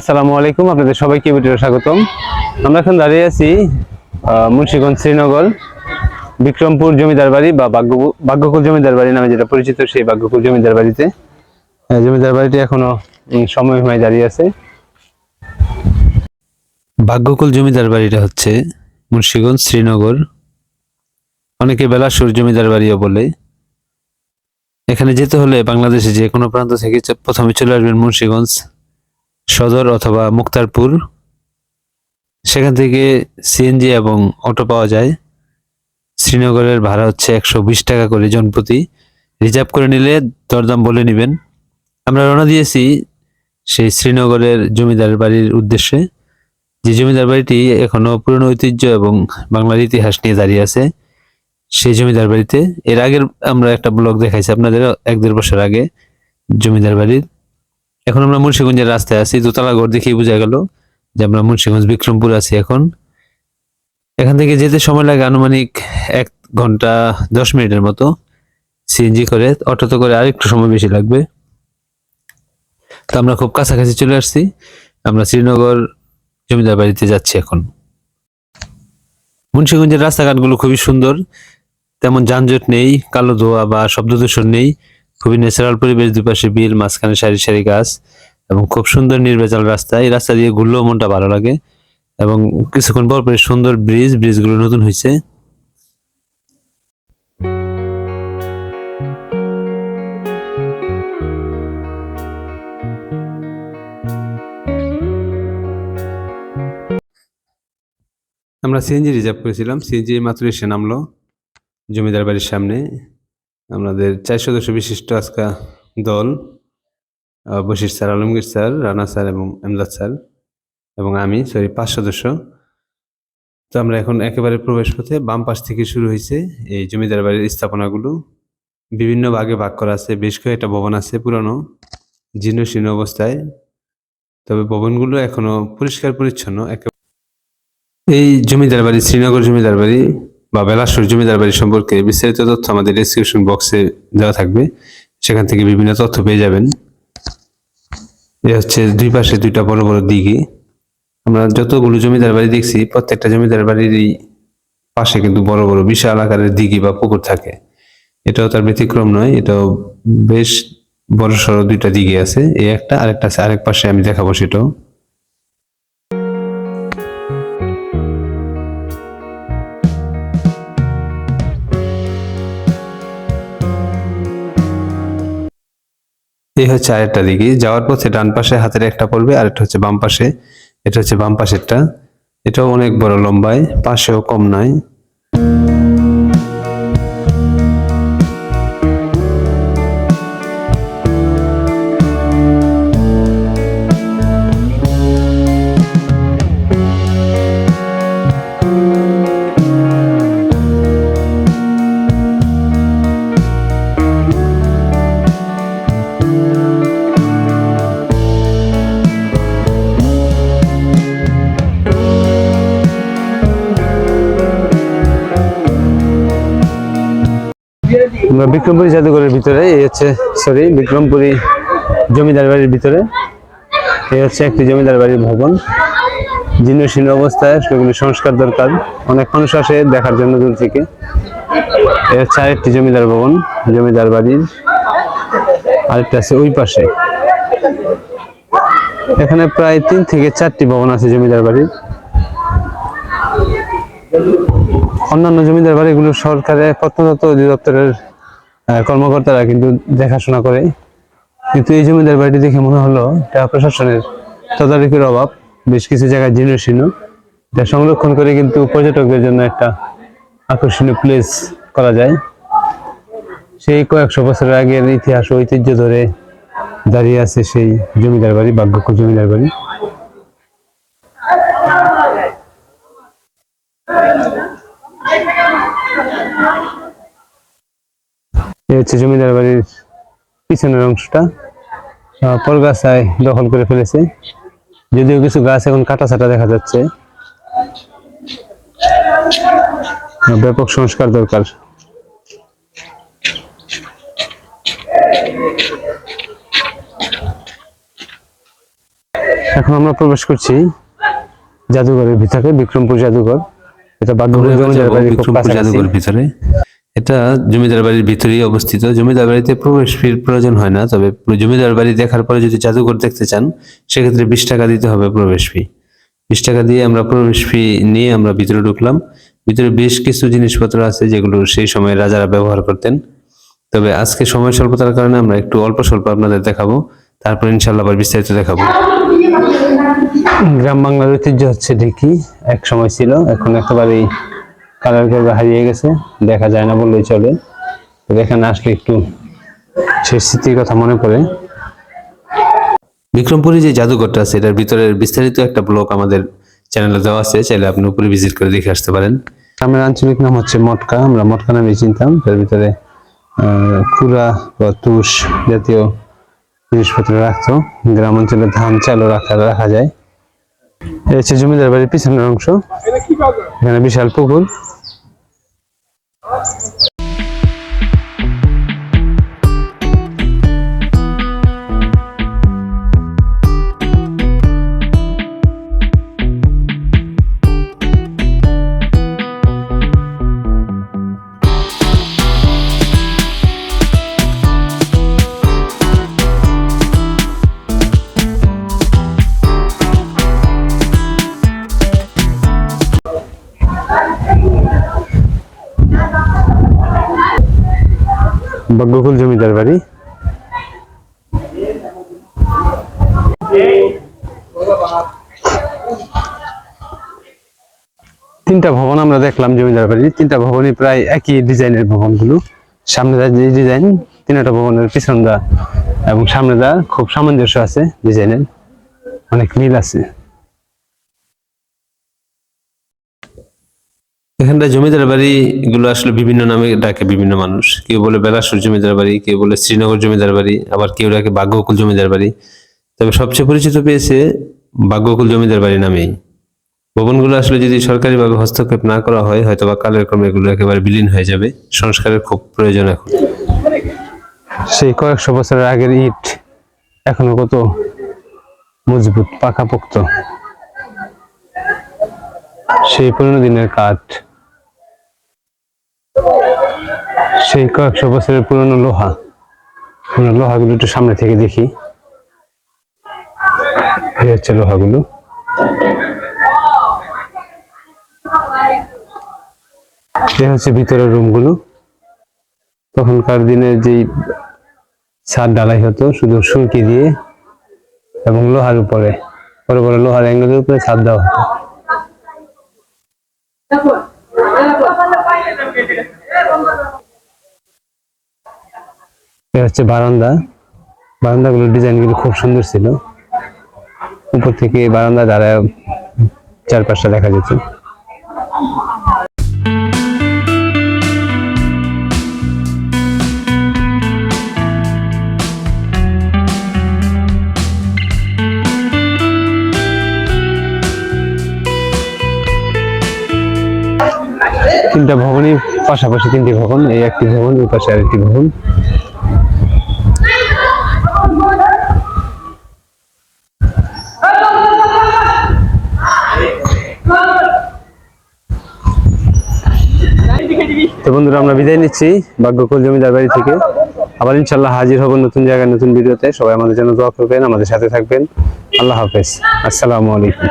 আসসালামু আলাইকুম, আপনাদের সবাইকে ভিডিও স্বাগতম। আমরা এখন দাঁড়িয়ে আছি মুন্সিগঞ্জ শ্রীনগর, বিক্রমপুর জমিদার বাড়ি বা ভাগ্য- ভাগ্যকুল জমিদার বাড়ি নামে যেটা পরিচিত সেই ভাগ্যকুল জমিদার বাড়িতে। জমিদার বাড়িটি এখনও সময় হয়ে দাঁড়িয়ে আছে। ভাগ্যকুল জমিদার বাড়িটা হচ্ছে মুন্সিগঞ্জ শ্রীনগর। অনেকে বেলাসুর জমিদার বাড়িও বলে। এখানে যেতে হলে বাংলাদেশে যে কোনো প্রান্ত থেকে প্রথমে চলে আসবেন মুন্সিগঞ্জ। সদর অথবা মুক্তারপুর, সেখান থেকে সিএনজি এবং অটো পাওয়া যায়। শ্রীনগরের ভাড়া হচ্ছে একশো বিশ টাকা করে জনপ্রতি রিজার্ভ করে নিলে দরদাম বলে নেবেন। আমরা রওনা দিয়েছি সেই শ্রীনগরের জমিদার বাড়ির উদ্দেশ্যে। যে জমিদার বাড়িটি এখনও পুরনো ঐতিহ্য এবং বাংলার ইতিহাস নিয়ে দাঁড়িয়ে আছে, সেই জমিদার বাড়িতে। এর আগের আমরা একটা ব্লগ দেখাইছি আপনাদের এক দেড় বছর আগে। জমিদার বাড়ির এখন আমরা মুন্সিগঞ্জের রাস্তায় আছি, দোতলা ঘর দেখেই বোঝা গেল যে আমরা মুন্সিগঞ্জ, বিক্রমপুর আছি এখন। এখান থেকে যেতে সময় লাগে আনুমানিক এক ঘণ্টা, দশ মিনিটের মতো সিএনজি করে। অটোতে করে আরেকটু সময় বেশি লাগবে। তো আমরা খুব কাছাকাছি চলে আসছি। আমরা শ্রীনগর জমিদার বাড়িতে যাচ্ছি এখন। মুন্সিগঞ্জের রাস্তাঘাটগুলো খুবই সুন্দর। তেমন যানজট নেই, কালো ধোয়া বা শব্দ দূষণ নেই। খুবই ন্যাচারাল পরিবেশ, দুপাশে বিল, মাঝখানে সারি সারি গাছ এবং খুব সুন্দর নির্ভেজাল রাস্তা। এই রাস্তা দিয়ে ঘুরলেও মনটা ভালো লাগে এবং কিছুক্ষণ পর পরে সুন্দর ব্রিজ ব্রিজগুলো নতুন হয়েছে। আমরা সিএনজি রিজার্ভ করেছিলাম। সিএনজি মাত্র এসে নামলো জমিদার বাড়ির সামনে। আমাদের চার সদস্য বিশিষ্ট আজকা দল Bashir sir, Alamgir sir, Rana sir এবং এমদাদ স্যার এবং আমি, সরি, পাঁচ সদস্য। তো আমরা এখন একেবারে প্রবেশ পথে বাম পাশ থেকে শুরু হয়েছে এই জমিদার বাড়ির স্থাপনাগুলো। বিভিন্ন ভাগে ভাগ করা আছে, বেশ কয়েকটা ভবন আছে পুরানো, জীর্ণ শীর্ণ অবস্থায়। তবে ভবনগুলো এখনও পরিষ্কার পরিচ্ছন্ন, একে এই জমিদার বাড়ি, শ্রীনগর জমিদার বাড়ি বা বেলাসুর জমিদার বাড়ি সম্পর্কে বিস্তারিত তথ্য আমাদের ডিসক্রিপশন বক্সে দেওয়া থাকবে। সেখান থেকে বিভিন্ন তথ্য পেয়ে যাবেন। এ হচ্ছে দুই পাশে দুইটা বড় বড় দিঘি। আমরা যতগুলো জমিদার বাড়ি দেখছি, প্রত্যেকটা জমিদার বাড়িরই পাশে কিন্তু বড় বড় বিশাল আকারের দিঘি বা পুকুর থাকে। এটাও তার ব্যতিক্রম নয়, এটাও বেশ বড় সড়ো দুইটা দিঘি আছে। এই একটা, আরেকটা আছে, আরেক পাশে আমি দেখাবো সেটাও। এই হচ্ছে আরেকটা দিকে। যাওয়ার পথে ডান পাশে হাতের একটা পড়বে আর একটা হচ্ছে বাম পাশে। এটা হচ্ছে বাম পাশেরটা। এটাও অনেক বড় লম্বায়, পাশেও কম নয়। আমরা বিক্রমপুরী জাদুঘরের ভিতরে, এই হচ্ছে সরি বিক্রমপুরী জমিদার বাড়ির ভিতরে। এই হচ্ছে একটি জমিদার বাড়ির ভবন। জীর্ণ শীর্ণ অবস্থায়, সেগুলি সংস্কার দরকার। অনেক মানুষ আসে দেখার জন্য দূর থেকে। এ হচ্ছে আরেকটি জমিদার ভবন, জমিদার বাড়ির। আরেকটা আছে ওই পাশে। এখানে প্রায় তিন থেকে চারটি ভবন আছে জমিদার বাড়ির। অন্যান্য জমিদার বাড়িগুলো সরকারের প্রত্নতত্ত্ব অধিদপ্তরের কর্মকর্তারা কিন্তু দেখাশোনা করে। কিন্তু এই জমিদার বাড়িটি দেখে মনে হলো, এটা প্রশাসনের তদারকির অভাব। বেশ কিছু জায়গায় জীর্ণ শীর্ণ এটা সংরক্ষণ করে কিন্তু পর্যটকদের জন্য একটা আকর্ষণীয় প্লেস করা যায়। সেই কয়েকশো বছরের আগের ইতিহাস ঐতিহ্য ধরে দাঁড়িয়ে আছে সেই জমিদার বাড়ি ভাগ্যকুল জমিদার বাড়ি। এই হচ্ছে জমিদার বাড়ির পিছনের অংশটা। পরগাছায় দখল করে ফেলেছে। যদিও কিছু গাছ এখন কাটা ছাটা দেখা যাচ্ছে। ব্যাপক সংস্কার দরকার। এখন আমরা প্রবেশ করছি জাদুঘরের ভিতরে বিক্রমপুর জাদুঘর। এটা বাগবাজার আমরা জমিদার যাব বাড়ির খুব বিক্রমপুর কাছাকাছি। জাদুঘর ভিতরে। এটা জমিদার বাড়ির ভিতরেই অবস্থিত। জমিদার বাড়িতে প্রবেশ ফির প্রয়োজন হয় না, তবে জমিদার বাড়ি দেখার পরে যদি জাদুঘর দেখতে চান, সেক্ষেত্রে বিশ টাকা দিতে হবে প্রবেশ ফি। বিশ টাকা দিয়ে আমরা প্রবেশ ফি নিয়ে আমরা ভিতরে ঢুকলাম। ভিতরে বেশ কিছু জিনিসপত্র আছে যেগুলো সেই সময় রাজারা ব্যবহার করতেন। তবে আজকে সময় স্বল্পতার কারণে আমরা একটু অল্প স্বল্প আপনাদের দেখাবো। তারপর ইনশাল্লাহ আবার বিস্তারিত দেখাবো। গ্রাম বাংলার ঐতিহ্য হচ্ছে ঢেকি এক সময় ছিল, এখন একেবারেই কালার করে হারিয়ে গেছে দেখা যায় না বললেই চলে। এখানে আসলে একটু সেই স্মৃতির কথা মনে পড়ে। বিক্রমপুরে যে জাদুঘরটা আছে এটার ভিতরের বিস্তারিত একটা ব্লগ আমাদের চ্যানেলে দেওয়া আছে চাইলে আপনি উপরে ভিজিট করে দেখে আসতে পারেন। গ্রামের আঞ্চলিক নাম হচ্ছে মটকা আমরা মটকা নামে চিনতাম। তার ভিতরে আহ, কুড়া বা তুষ জাতীয় জিনিসপত্র রাখতো। গ্রাম অঞ্চলে ধান চালও রাখা রাখা যায়। এই হচ্ছে জমিদার বাড়ির পিছনের অংশ। এখানে বিশাল পুকুর। বগ্গকুল জমিদার বাড়ি? তিনটা ভবন আমরা দেখলাম জমিদার বাড়ির। তিনটা ভবনই প্রায় একই ডিজাইনের ভবনগুলো। সামনে যে ডিজাইন, তিনটা ভবনের পিছন দা এবং সামনে দা খুব সামঞ্জস্য আছে ডিজাইনের। অনেক মিল আছে। এখানটা জমিদার বাড়ি গুলো আসলে বিভিন্ন নামে ডাকে বিভিন্ন মানুষ। কেউ বলে বেলাসুর জমিদার বাড়ি, কেউ বলে শ্রীনগর জমিদার বাড়ি, আবার কেউ ডাকে ভাগ্যকুল জমিদার বাড়ি। তবে সবচেয়ে পরিচিত পেয়েছে ভাগ্যকুল জমিদার বাড়ি নামেই। ভবনগুলো আসলে যদি সরকারিভাবে হস্তক্ষেপ না করা হয় হয়তো বা কালের ক্রমে এগুলো একেবারে বিলীন হয়ে যাবে। সংস্কারের খুব প্রয়োজন এখন। সেই কয়েকশো বছরের আগের ইট এখনও কত মজবুত, পাকাপোক্ত। সেই পুরনো দিনের কাঠ সেই কয়েকশো বছরের পুরনো লোহা। পুরনো লোহাগুলো একটু সামনে থেকে দেখি। এই হচ্ছে লোহাগুলো। এই হচ্ছে ভিতরের রুমগুলো। তখনকার দিনে যেই ছাদ ডালাই হতো, শুধু সুরকি দিয়ে এবং লোহার উপরে, বড় বড় লোহার অ্যাঙ্গেলের উপরে ছাদ দেওয়া হতো। এটা হচ্ছে বারান্দা। বারান্দাগুলোর ডিজাইনগুলো খুব সুন্দর ছিল। উপর থেকে বারান্দা দ্বারা চারপাশটা দেখা যেত। তিনটা ভবনই পাশাপাশি তিনটি ভবন, এই একটি ভবন, ওই পাশে আরেকটি ভবন। বন্ধুরা, আমরা বিদায় নিচ্ছি ভাগ্যকুল জমিদার বাড়ি থেকে। আবার ইনশাল্লাহ হাজির হব নতুন জায়গায়, নতুন ভিডিওতে। সবাই আমাদের জন্য দোয়া করবেন, আমাদের সাথে থাকবেন। আল্লাহ হাফেজ। আসসালামু আলাইকুম।